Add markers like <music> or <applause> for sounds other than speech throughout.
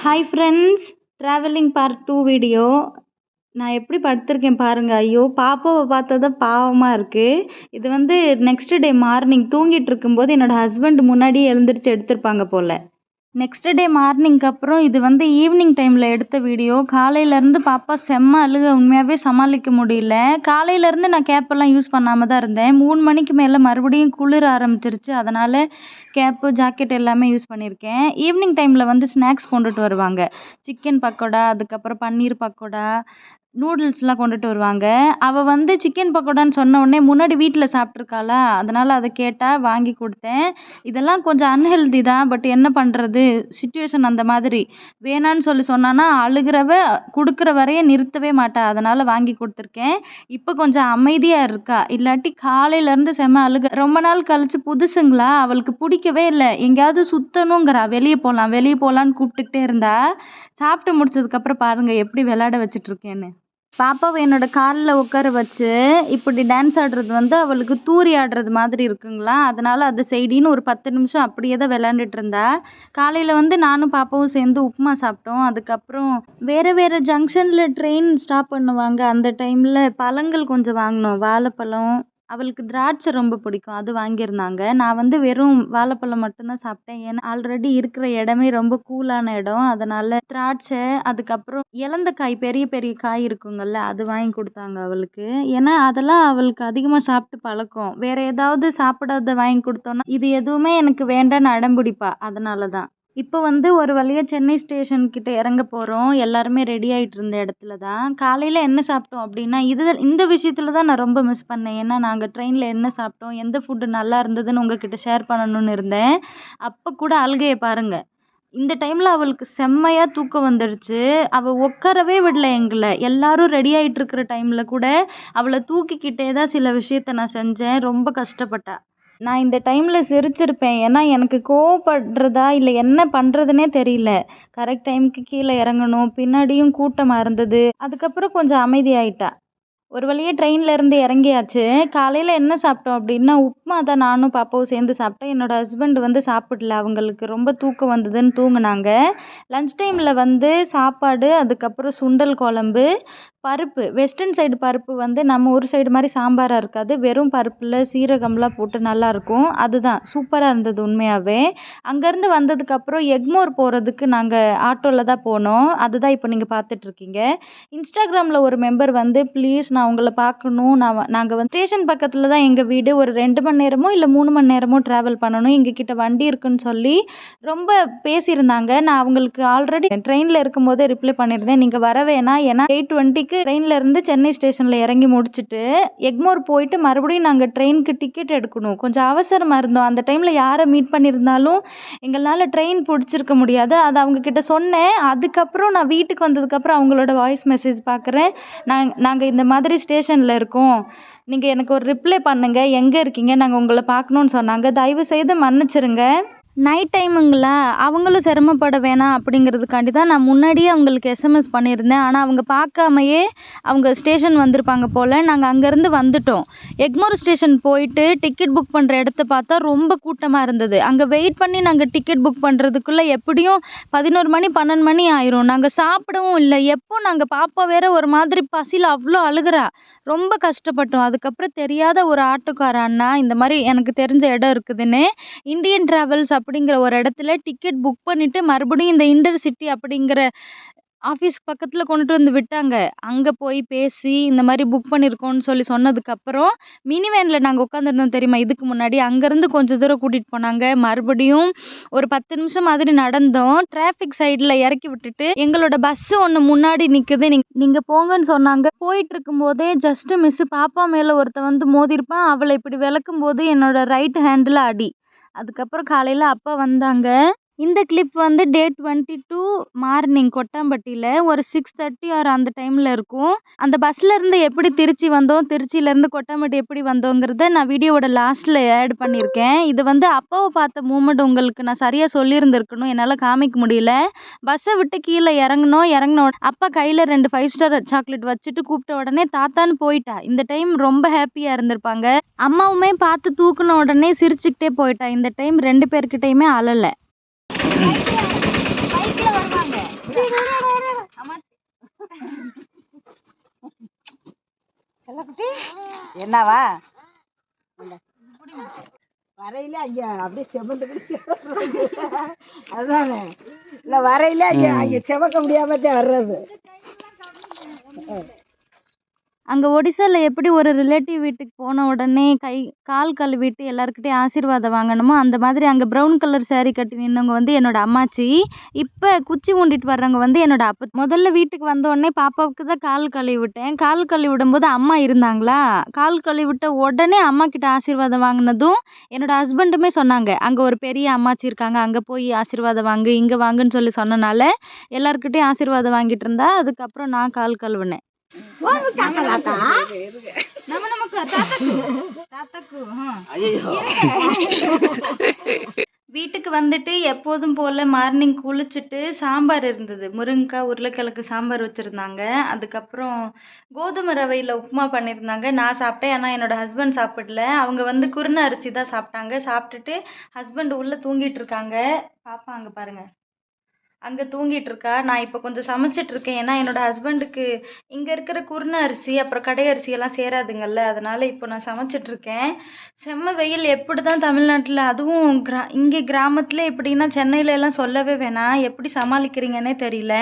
Hi friends travelling part two video நான் எப்படி படுத்திருக்கேன் பாருங்கள் ஐயோ பாப்பாவை பார்த்தா தான் பாவமாக இருக்குது இது வந்து நெக்ஸ்ட் டே மார்னிங் தூங்கிட்டு இருக்கும்போது என்னோடய ஹஸ்பண்ட் முன்னாடியே எழுந்திரிச்சு எடுத்திருப்பாங்க போல். நெக்ஸ்ட் டே மார்னிங்க்கு அப்புறம் இது வந்து ஈவினிங் டைமில் எடுத்த வீடியோ காலையிலேருந்து பாப்பா செம்ம அழுக உண்மையாகவே சமாளிக்க முடியல. காலையிலேருந்து நான் கேப்பெல்லாம் யூஸ் பண்ணாமல் தான் இருந்தேன். மூணு மணிக்கு மேலே மறுபடியும் குளிர ஆரம்பிச்சிருச்சு. அதனால் கேப்பு ஜாக்கெட் எல்லாமே யூஸ் பண்ணியிருக்கேன் ஈவினிங் டைமில் வந்து ஸ்நாக்ஸ் கொண்டுட்டு வருவாங்க. சிக்கன் பக்கோடா அதுக்கப்புறம் பன்னீர் பக்கோடா நூடுல்ஸ்லாம் கொண்டுட்டு வருவாங்க. அவள் வந்து சிக்கன் பக்கோடான்னு சொன்ன உடனே முன்னாடி வீட்டில் சாப்பிட்ருக்காளா அதனால் அதை கேட்டால் வாங்கி கொடுத்தேன். இதெல்லாம் கொஞ்சம் அன்ஹெல்தி தான் பட் என்ன பண்ணுறது சுச்சுவேஷன் அந்த மாதிரி. வேணான்னு சொல்லி சொன்னான்னா அழுகிறவ கொடுக்குற வரைய நிறுத்தவே மாட்டா. அதனால் வாங்கி கொடுத்துருக்கேன். இப்போ கொஞ்சம் அமைதியாக இருக்கா? இல்லாட்டி காலையிலேருந்து செம்ம அழுக. ரொம்ப நாள் கழிச்சு புதுசுங்களா? அவளுக்கு பிடிக்கவே இல்லை. எங்கேயாவது சுற்றணுங்கிறா வெளியே போகலாம் வெளியே போகலான்னு கூப்பிட்டுக்கிட்டே இருந்தா. சாப்பிட்டு முடிச்சதுக்கப்புறம் பாருங்கள் எப்படி விளையாட வச்சிட்ருக்கேன்னு பாப்பாவை என்னோட காலில் உட்கார வச்சு இப்படி டான்ஸ் ஆடுறது வந்து அவளுக்கு தூரி ஆடுறது மாதிரி இருக்குங்களா? அதனால் அது செய்டின்னு ஒரு பத்து நிமிஷம் அப்படியே தான் விளாண்டுட்டு இருந்தா. காலையில் வந்து நானும் பாப்பாவும் சேர்ந்து உப்புமா சாப்பிட்டோம். அதுக்கப்புறம் வேறு வேறு ஜங்ஷனில் ட்ரெயின் ஸ்டாப் பண்ணுவாங்க. அந்த டைமில் பழங்கள் கொஞ்சம் வாங்கினோம். வாழைப்பழம் அவளுக்கு திராட்சை ரொம்ப பிடிக்கும். அது வாங்கியிருந்தாங்க. நான் வந்து வெறும் வாழைப்பழம் மட்டும்தான் சாப்பிட்டேன். ஏன்னா ஆல்ரெடி இருக்கிற இடமே ரொம்ப கூலான இடம். அதனால் திராட்சை அதுக்கப்புறம் இலந்த காய் பெரிய பெரிய காய் இருக்குங்கள்ல அது வாங்கி கொடுத்தாங்க அவளுக்கு. ஏன்னா அதெல்லாம் அவளுக்கு அதிகமாக சாப்பிட்டு பழக்கம். வேறு ஏதாவது சாப்பிடாத வாங்கி கொடுத்தோன்னா இது எதுவுமே எனக்கு வேண்டாம்னு அடம்பிடிப்பா. அதனால தான் இப்போ வந்து ஒரு வழியாக சென்னை ஸ்டேஷன் கிட்ட இறங்க போகிறோம் எல்லாருமே ரெடி ஆகிட்டு இருந்த இடத்துல தான். காலையில் என்ன சாப்பிட்டோம் அப்படின்னா இது இந்த விஷயத்தில் தான் நான் ரொம்ப மிஸ் பண்ணேன். ஏன்னா நாங்கள் ட்ரெயினில் என்ன சாப்பிட்டோம் எந்த ஃபுட்டு நல்லா இருந்ததுன்னு உங்ககிட்ட ஷேர் பண்ணணும்னு இருந்தேன். அப்போ கூட அழுகையை பாருங்கள் இந்த டைமில் அவளுக்கு செம்மையாக தூக்கம் வந்துடுச்சு. அவள் உட்காரவே விடல எங்களை. எல்லாரும் ரெடி ஆகிட்டு இருக்கிற டைமில் கூட அவளை தூக்கிக்கிட்டே தான் சில விஷயத்த நான் செஞ்சேன். ரொம்ப கஷ்டப்பட்டா. நான் இந்த டைமில் சிரிச்சிருப்பேன். ஏன்னா எனக்கு கோவப்படுறதா இல்லை என்ன பண்ணுறதுனே தெரியல. கரெக்ட் டைமுக்கு கீழே இறங்கணும். பின்னாடியும் கூட்டமாக இருந்தது அதுக்கப்புறம் கொஞ்சம் அமைதியாயிட்டா. ஒரு வழியாக ட்ரெயினில் இருந்து இறங்கியாச்சு. காலையில் என்ன சாப்பிட்டோம் அப்படின்னா உப்புமா தான் நானும் பாப்பாவும் சேர்ந்து சாப்பிட்டேன் என்னோடய ஹஸ்பண்ட் வந்து சாப்பிடல. அவங்களுக்கு ரொம்ப தூக்கம் வந்ததுன்னு தூங்குனாங்க. லன்ச் டைமில் வந்து சாப்பாடு அதுக்கப்புறம் சுண்டல் குழம்பு பருப்பு வெஸ்டர்ன் சைடு பருப்பு வந்து நம்ம ஊர் சைடு மாதிரி சாம்பாராக இருக்காது. வெறும் பருப்பில் சீரகம்லாம் போட்டு நல்லாயிருக்கும் அதுதான். சூப்பராக இருந்தது உண்மையாகவே அங்கேருந்து வந்ததுக்கப்புறம் எக்மோர் போகிறதுக்கு நாங்கள் ஆட்டோவில் தான் போனோம். அதுதான் இப்போ நீங்கள் பார்த்துட்ருக்கீங்க. இன்ஸ்டாகிராமில் ஒரு மெம்பர் வந்து ப்ளீஸ் நான் உங்களை பார்க்கணும். நான் நாங்கள் வந்து ஸ்டேஷன் பக்கத்தில் தான் எங்கள் வீடு. ஒரு ரெண்டு மணி நேரமோ இல்லை மூணு மணி நேரமோ ட்ராவல் பண்ணணும். எங்ககிட்ட வண்டி இருக்குன்னு சொல்லி ரொம்ப பேசியிருந்தாங்க. நான் அவங்களுக்கு ஆல்ரெடி ட்ரெயினில் இருக்கும்போதே ரிப்ளை பண்ணியிருந்தேன். நீங்கள் வர வேணாம். ஏன்னா எயிட் டுவெண்ட்டி மணிக்கு ட்ரெயினில் இருந்து சென்னை ஸ்டேஷனில் இறங்கி முடிச்சுட்டு எக்மோர் போயிட்டு மறுபடியும் நாங்கள் ட்ரெயினுக்கு டிக்கெட் எடுக்கணும். கொஞ்சம் அவசரமாக இருந்தோம். அந்த டைமில் யாரை மீட் பண்ணியிருந்தாலும் எங்களால் ட்ரெயின் பிடிச்சிருக்க முடியாது. அதை அவங்கக்கிட்ட சொன்னேன். அதுக்கப்புறம் நான் வீட்டுக்கு வந்ததுக்கப்புறம் அவங்களோட வாய்ஸ் மெசேஜ் பார்க்குறேன் நாங் நாங்கள் இந்த மாதிரி ஸ்டேஷனில் இருக்கோம். நீங்கள் எனக்கு ஒரு ரிப்ளை பண்ணுங்கள் எங்கே இருக்கீங்க? நாங்கள் உங்களை பார்க்கணுன்னு சொன்னாங்க. தயவு செய்து மன்னிச்சிருங்க. நைட் டைமுங்களா அவங்களும் சிரமப்பட வேணாம் அப்படிங்கிறதுக்காண்டி தான் நான் முன்னாடியே அவங்களுக்கு எஸ்எம்எஸ் பண்ணியிருந்தேன். ஆனால் அவங்க பார்க்காமையே அவங்க ஸ்டேஷன் வந்திருப்பாங்க போல் நாங்கள் அங்கேருந்து வந்துட்டோம். எக்மோர் ஸ்டேஷன் போயிட்டு டிக்கெட் புக் பண்ணுற இடத்த பார்த்தா ரொம்ப கூட்டமாக இருந்தது. அங்கே வெயிட் பண்ணி நாங்கள் டிக்கெட் புக் பண்ணுறதுக்குள்ளே எப்படியும் பதினோரு மணி பன்னெண்டு மணி ஆயிரும். நாங்கள் சாப்பிடவும் இல்லை. எப்போ நாங்கள் பாப்பா வேற ஒரு மாதிரி பசியில் அவ்வளோ அழுகிறா. ரொம்ப கஷ்டப்பட்டோம். அதுக்கப்புறம் தெரியாத ஒரு ஆட்டோக்கார அண்ணா இந்த மாதிரி எனக்கு தெரிஞ்ச இடம் இருக்குதுன்னு இந்தியன் ட்ராவல்ஸ் அப்படிங்கிற ஒரு இடத்துல டிக்கெட் புக் பண்ணிவிட்டு மறுபடியும் இந்த இன்டர்சிட்டி அப்படிங்கிற ஆஃபீஸ் பக்கத்தில் கொண்டுட்டு வந்து விட்டாங்க. அங்கே போய் பேசி இந்த மாதிரி புக் பண்ணியிருக்கோன்னு சொல்லி சொன்னதுக்கப்புறம் மினி வேனில் நாங்கள் உட்காந்துருந்தோம் தெரியுமா? இதுக்கு முன்னாடி அங்கேருந்து கொஞ்சம் தூரம் கூட்டிகிட்டு போனாங்க. மறுபடியும் ஒரு பத்து நிமிஷம் மாதிரி நடந்தோம். டிராஃபிக் சைடில் இறக்கி விட்டுட்டு எங்களோட பஸ்ஸு ஒன்று முன்னாடி நிற்குது நீங் நீங்கள் போங்கன்னு சொன்னாங்க. போயிட்டு இருக்கும்போதே ஜஸ்ட்டு மிஸ்ஸு பாப்பா மேலே ஒருத்த வந்து மோதிருப்பான் அவளை இப்படி விளக்கும் போது என்னோட ரைட் ஹேண்டில் அடி. அதுக்கப்புறம் காலையில் அப்பா வந்தாங்க. இந்த கிளிப் வந்து டே டுவெண்ட்டி டூ மார்னிங் கொட்டாம்பட்டியில் ஒரு சிக்ஸ் தேர்ட்டி ஆர் அந்த டைமில் இருக்கும். அந்த பஸ்ஸில் இருந்து எப்படி திருச்சி வந்தோம் திருச்சியிலேருந்து கொட்டாம்பட்டி எப்படி வந்தோங்கிறத நான் வீடியோவோட லாஸ்ட்டில் ஆட் பண்ணியிருக்கேன். இது வந்து அப்பாவை பார்த்த மூமெண்ட் உங்களுக்கு நான் சரியாக சொல்லியிருந்திருக்கணும். என்னால் காமிக்க முடியல. பஸ்ஸை விட்டு கீழே இறங்கணும் இறங்கின அப்பா கையில் ரெண்டு ஃபைவ் ஸ்டார் சாக்லேட் வச்சுட்டு கூப்பிட்ட உடனே தாத்தான்னு போயிட்டா. இந்த டைம் ரொம்ப ஹாப்பியாக இருந்திருப்பாங்க. அம்மாவுமே பார்த்து தூக்குன உடனே சிரிச்சுக்கிட்டே போயிட்டா. இந்த டைம் ரெண்டு பேர்கிட்டையுமே அழலை. என்னவா? வரையில அங்க அப்படியே செவந்து அதுதானே இல்ல வரையில அங்க அங்க செவக்க முடியாமத்தே வர்றது. அங்கே ஒடிசாவில் எப்படி ஒரு ரிலேட்டிவ் வீட்டுக்கு போன உடனே கை கால் கழுவிட்டு எல்லாருக்கிட்டையும் ஆசீர்வாதம் வாங்கணுமோ அந்த மாதிரி அங்கே ப்ரௌன் கலர் சேரீ கட்டி நின்னவங்க வந்து என்னோடய அம்மாச்சி. இப்போ குச்சி ஊண்டிட்டு வர்றவங்க வந்து என்னோடய அப்பா. முதல்ல வீட்டுக்கு வந்த உடனே பாப்பாவுக்கு தான் கால் கழுவி விட்டேன் கால் கழுவி விடும்போது அம்மா இருந்தாங்களா? கால் கழுவி விட்ட உடனே அம்மா கிட்ட ஆசீர்வாதம் வாங்கினதும் என்னோட ஹஸ்பண்டுமே சொன்னாங்க. அங்கே ஒரு பெரிய அம்மாச்சி இருக்காங்க. அங்கே போய் ஆசீர்வாதம் வாங்கு இங்கே வாங்குன்னு சொல்லி சொன்னனால எல்லாருக்கிட்டையும் ஆசீர்வாதம் வாங்கிட்டு இருந்தா அதுக்கப்புறம் நான் கால் கழுவினேன். வீட்டுக்கு வந்துட்டு எப்போதும் போல் மார்னிங் குளிச்சுட்டு சாம்பார் இருந்தது. முருங்கைக்காய் உருளைக்கிழங்கு சாம்பார் வச்சுருந்தாங்க. அதுக்கப்புறம் கோதுமை ரவையில் உப்புமா பண்ணியிருந்தாங்க நான் சாப்பிட்டேன். ஆனால் என்னோட ஹஸ்பண்ட் சாப்பிடல. அவங்க வந்து குருணை அரிசி தான் சாப்பிட்டாங்க. சாப்பிட்டுட்டு ஹஸ்பண்ட் உள்ளே தூங்கிட்டு இருக்காங்க. பாப்பா அங்கே பாருங்க. அங்கே தூங்கிட்டு இருக்கா நான் இப்போ கொஞ்சம் சமைச்சிட்டு இருக்கேன் ஏன்னா என்னோட ஹஸ்பண்டுக்கு இங்கே இருக்கிற குருணை அரிசி அப்புறம் கடை அரிசியெல்லாம் சேராதுங்கல்ல. அதனால் இப்போ நான் சமைச்சிட்டு இருக்கேன் செம்ம வெயில். எப்படி தான் தமிழ்நாட்டில்? அதுவும் கிரா இங்கே கிராமத்தில் எப்படின்னா சென்னையில எல்லாம் சொல்லவே வேணாம். எப்படி சமாளிக்கிறீங்கன்னே தெரியல.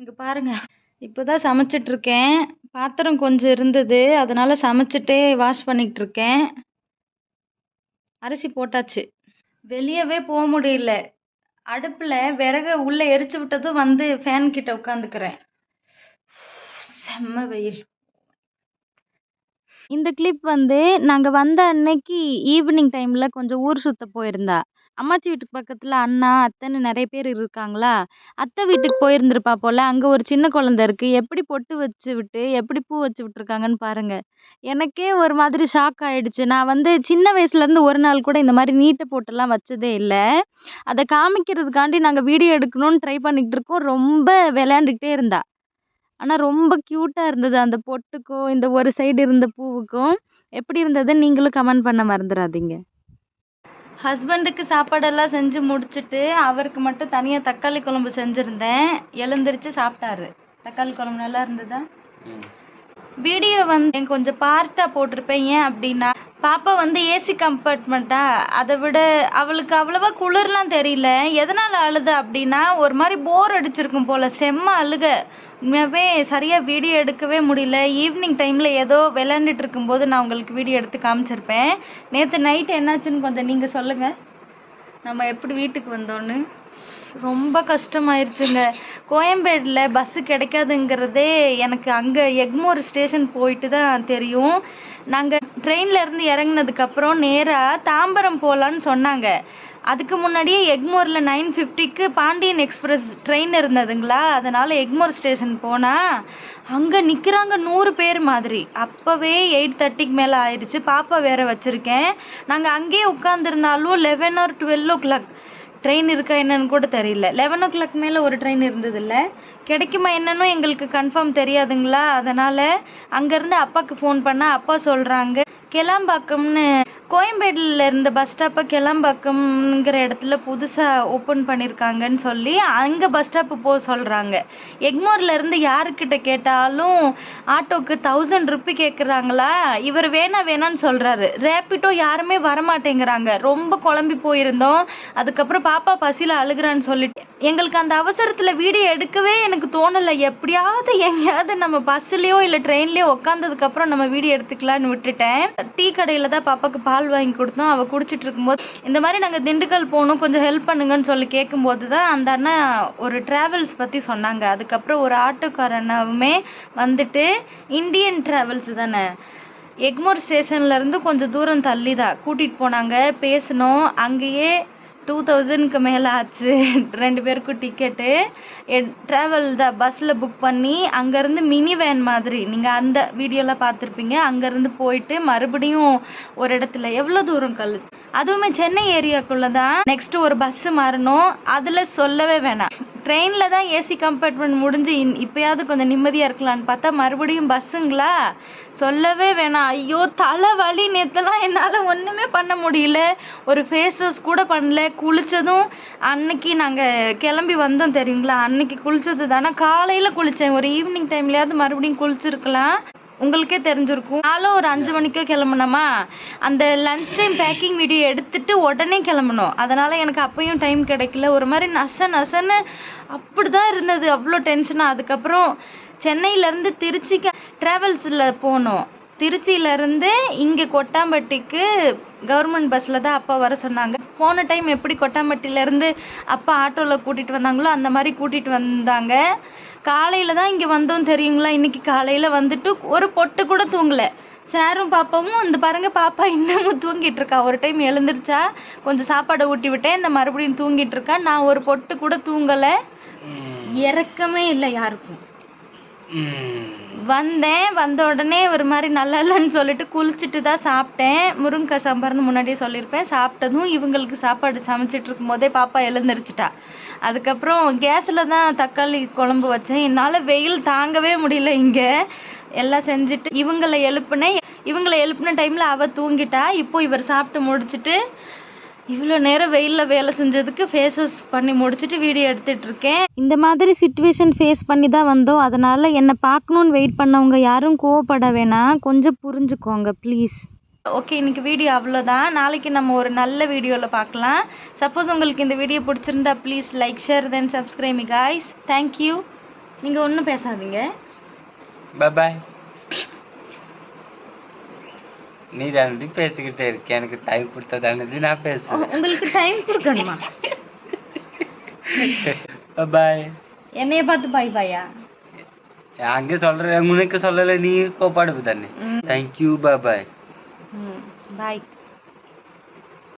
இங்கே பாருங்க. இப்போ தான் சமைச்சிட்டு இருக்கேன் பாத்திரம் கொஞ்சம் இருந்தது. அதனால் சமைச்சிட்டே வாஷ் பண்ணிக்கிட்டு இருக்கேன் அரிசி போட்டாச்சு. வெளியவே போக முடியல. அடுப்பில் விறகு உள்ளே எரிச்சு விட்டதும் வந்து ஃபேன் கிட்ட உட்காந்துக்கிறேன். செம்ம வெயில். இந்த கிளிப் வந்து நாங்கள் வந்த அன்னைக்கு ஈவினிங் டைமில் கொஞ்சம் ஊர் சுற்ற போயிருந்தா. அம்மாச்சி வீட்டுக்கு பக்கத்தில் அண்ணா அத்தைன்னு நிறைய பேர் இருக்காங்களா? அத்தை வீட்டுக்கு போயிருந்திருப்பா போல். அங்கே ஒரு சின்ன குழந்த இருக்குது எப்படி பொட்டு வச்சு விட்டு எப்படி பூ வச்சு விட்ருக்காங்கன்னு பாருங்க. எனக்கே ஒரு மாதிரி ஷாக் ஆகிடுச்சு நான் வந்து சின்ன வயசுலேருந்து ஒரு நாள் கூட இந்த மாதிரி நீட்டை போட்டுலாம் வச்சதே இல்லை. அதை காமிக்கிறதுக்காண்டி நாங்கள் வீடியோ எடுக்கணும்னு ட்ரை பண்ணிக்கிட்டு இருக்கோம். ரொம்ப விளையாண்டுக்கிட்டே இருந்தா. ஆனால் ரொம்ப க்யூட்டாக இருந்தது அந்த பொட்டுக்கும் இந்த ஒரு சைடு இருந்த பூவுக்கும். எப்படி இருந்ததுன்னு நீங்களும் கமெண்ட் பண்ண மறந்துடாதீங்க ஹஸ்பண்டுக்கு சாப்பாடெல்லாம் செஞ்சு முடிச்சுட்டு அவருக்கு மட்டும் தனியாக தக்காளி குழம்பு செஞ்சுருந்தேன். எழுந்திரிச்சு சாப்பிட்டாரு. தக்காளி குழம்பு நல்லா இருந்ததா? வீடியோ வந்து கொஞ்சம் பார்ட்டாக போட்டிருப்பேன். ஏன் அப்படின்னா பாப்பா வந்து ஏசி கம்பார்ட்மெண்ட்டா அதை விட அவளுக்கு அவ்வளவா குளிர்லாம் தெரியல. எதனால் அழுது அப்படின்னா ஒரு மாதிரி போர் அடிச்சிருக்கும் போல் செம்ம அழுக. உண்மையாகவே சரியாக வீடியோ எடுக்கவே முடியல. ஈவினிங் டைமில் ஏதோ விளையாண்டுட்டு இருக்கும்போது நான் உங்களுக்கு வீடியோ எடுத்து காமிச்சிருப்பேன். நேற்று நைட் என்னாச்சுன்னு கொஞ்சம் நீங்கள் சொல்லுங்கள் நம்ம எப்படி வீட்டுக்கு வந்தோன்னு ரொம்ப கஷ்டமாயிருச்சுங்க. கோயம்பேடில் பஸ்ஸு கிடைக்காதுங்கிறதே எனக்கு அங்கே எக்மோர் ஸ்டேஷன் போயிட்டு தான் தெரியும். நாங்கள் ட்ரெயினில் இருந்து இறங்குனதுக்கப்புறம் நேராக தாம்பரம் போகலான்னு சொன்னாங்க. அதுக்கு முன்னாடியே எக்மோரில் நைன் ஃபிஃப்டிக்கு பாண்டியன் எக்ஸ்பிரஸ் ட்ரெயின் இருந்ததுங்களா? அதனால் எக்மோர் ஸ்டேஷன் போனால் அங்கே நிற்கிறாங்க நூறு பேர் மாதிரி. அப்போவே எயிட் தேர்ட்டிக்கு மேலே ஆயிடுச்சு பாப்பா வேற வச்சுருக்கேன். நாங்கள் அங்கேயே உட்காந்துருந்தாலும் eleven or twelve o'clock train இருக்கா என்னன்னு கூட தெரியல. லெவன் ஓ கிளாக் மேலே ஒரு ட்ரெயின் இருந்ததில்ல. கிடைக்குமா என்னன்னு எங்களுக்கு கன்ஃபார்ம் தெரியாதுங்களா? அதனால் அங்கேருந்து அப்பாவுக்கு ஃபோன் பண்ணால் அப்பா சொல்கிறாங்க கிளாம்பாக்கம்னு கோயம்பேடில் இருந்த பஸ் ஸ்டாப்பை கிளாம்பாக்கம்ங்கிற இடத்துல புதுசாக ஓப்பன் பண்ணியிருக்காங்கன்னு சொல்லி அங்கே பஸ் ஸ்டாப்பு போக சொல்கிறாங்க எக்மோரில் இருந்து யாருக்கிட்ட கேட்டாலும் ஆட்டோக்கு தௌசண்ட் ருப்பி கேட்குறாங்களா இவர் வேணா வேணான்னு சொல்கிறாரு ரேப்பிட்டோ யாருமே வரமாட்டேங்கிறாங்க. ரொம்ப குழம்பி போயிருந்தோம். அதுக்கப்புறம் பாப்பா பசியில் அழுகுறான்னு சொல்லிட்டு எங்களுக்கு அந்த அவசரத்தில் வீடியோ எடுக்கவே எனக்கு தோணலை. எப்படியாவது எங்கேயாவது நம்ம பஸ்ஸுலேயோ இல்லை ட்ரெயின்லேயோ உட்காந்ததுக்கப்புறம் நம்ம வீடியோ எடுத்துக்கலான்னு விட்டுட்டேன். டீ கடையில் தான் பாப்பாவுக்கு பால் வாங்கி கொடுத்தோம். அவள் குடிச்சிட்டு இருக்கும்போது இந்த மாதிரி நாங்கள் திண்டுக்கல் போகணும் கொஞ்சம் ஹெல்ப் பண்ணுங்கன்னு சொல்லி கேட்கும்போது தான் அந்த அண்ணா ஒரு ட்ராவல்ஸ் பற்றி சொன்னாங்க. அதுக்கப்புறம் ஒரு ஆட்டோக்கார அண்ணாவுமே வந்துட்டு இந்தியன் ட்ராவல்ஸ் தானே. எக்மோர் ஸ்டேஷன்லேருந்து கொஞ்சம் தூரம் தள்ளி தான் கூட்டிகிட்டு போனாங்க பேசினோம். அங்கேயே டூ தௌசண்ட்க்கு மேலே ஆச்சு. <laughs> ரெண்டு பேருக்கும் டிக்கெட்டு ட்ராவல் தான் பஸ்ஸில் புக் பண்ணி அங்கேருந்து மினி வேன் மாதிரி நீங்கள் அந்த வீடியோலாம் பார்த்துருப்பீங்க. அங்கேருந்து போயிட்டு மறுபடியும் ஒரு இடத்துல எவ்வளோ தூரம் கல் அதுவுமே சென்னை ஏரியாக்குள்ளே தான் நெக்ஸ்ட்டு ஒரு பஸ்ஸு மாறணும். அதில் சொல்லவே வேணாம். ட்ரெயினில் தான் ஏசி கம்பார்ட்மெண்ட் முடிஞ்சு இன் இப்போயாவது கொஞ்சம் நிம்மதியாக இருக்கலான்னு பார்த்தா மறுபடியும் பஸ்ஸுங்களா? சொல்லவே வேணாம். ஐயோ தலை வலி நேற்றுலாம் என்னால் ஒன்றுமே பண்ண முடியல. ஒரு ஃபேஸ் வாஷ் கூட பண்ணல. குளித்ததும் அன்னைக்கு நாங்கள் கிளம்பி வந்தோம் தெரியுங்களா? அன்னைக்கு குளித்தது தானே காலையில் குளித்தேன் ஒரு ஈவினிங் டைம்லையாவது மறுபடியும் குளிச்சிருக்கலாம். உங்களுக்கே தெரிஞ்சிருக்கும். நாளும் ஒரு அஞ்சு மணிக்கோ கிளம்புனோமா? அந்த லன்ச் டைம் பேக்கிங் வீடியோ எடுத்துட்டு உடனே கிளம்பணும் அதனால எனக்கு அப்பயும் டைம் கிடைக்கல. ஒரு மாதிரி நச நசன்னு அப்படிதான் இருந்தது. அவ்வளோ டென்ஷனாக அதுக்கப்புறம் சென்னையிலேருந்து திருச்சிக்கு ட்ராவல்ஸில் போனோம். திருச்சியிலேருந்து இங்கே கொட்டாம்பட்டிக்கு கவர்மெண்ட் பஸ்ஸில் தான் அப்பா வர சொன்னாங்க. போன டைம் எப்படி கொட்டாம்பட்டியிலேருந்து அப்பா ஆட்டோவில் கூட்டிகிட்டு வந்தாங்களோ அந்த மாதிரி கூட்டிகிட்டு வந்தாங்க. காலையில் தான் இங்கே வந்தோம் தெரியுங்களா? இன்னைக்கு காலையில் வந்துட்டு ஒரு பொட்டு கூட தூங்கலை. சாரும் பாப்பாவும் இந்த பாருங்க பாப்பா இன்னமும் தூங்கிட்டு இருக்கா. ஒரு டைம் எழுந்திருச்சா கொஞ்சம் சாப்பாடை ஊட்டி விட்டேன் இந்த மறுபடியும் தூங்கிட்டு இருக்கா. நான் ஒரு பொட்டு கூட தூங்கலை. இறக்கமே இல்லை யாருக்கும். வந்தேன். வந்த உடனே ஒரு மாதிரி நல்லா இல்லைன்னு சொல்லிட்டு குளிச்சுட்டு தான் சாப்பிட்டேன். முருங்கக்காய் சாம்பார்னு முன்னாடியே சொல்லியிருப்பேன். சாப்பிட்டதும் இவங்களுக்கு சாப்பாடு சமைச்சிட்டு இருக்கும் போதே பாப்பா எழுந்திரிச்சிட்டா. அதுக்கப்புறம் கேஸில் தான் தக்காளி குழம்பு வச்சேன். என்னால் வெயில் தாங்கவே முடியல இங்கே. எல்லாம் செஞ்சுட்டு இவங்களை எழுப்புனேன். இவங்களை எழுப்பின டைமில் அவள் தூங்கிட்டா. இப்போ இவர் சாப்பிட்டு முடிச்சிட்டு இவ்வளோ நேரம் வெயிலில் வேலை செஞ்சதுக்கு ஃபேஸ் வாஷ் பண்ணி முடிச்சுட்டு வீடியோ எடுத்துட்டு இருக்கேன் இந்த மாதிரி சுச்சுவேஷன் ஃபேஸ் பண்ணி தான் வந்தோம். அதனால் என்னை பார்க்கணுன்னு வெயிட் பண்ணவங்க யாரும் கோவப்பட வேணாம். கொஞ்சம் புரிஞ்சுக்கோங்க ப்ளீஸ் ஓகே இன்னைக்கு வீடியோ அவ்வளோதான். நாளைக்கு நம்ம ஒரு நல்ல வீடியோவில் பார்க்கலாம். சப்போஸ் உங்களுக்கு இந்த வீடியோ பிடிச்சிருந்தா please like share then subscribe guys thank you நீங்கள் ஒன்றும் பேசாதீங்க. பாய் நீ தானடி பேசிக்கிட்டே இருக்க எனக்கு டைம் கொடுத்ததானது நான் பேசுவேன் உங்களுக்கு டைம் கொடுக்கணுமா? பாய் என்னைய பார்த்து பாய் பாயா அங்கே சொல்கிறேன் உனக்கு சொல்லலை நீ கோப்பாடு தானே. தேங்க்யூ பாய் ம் பாய்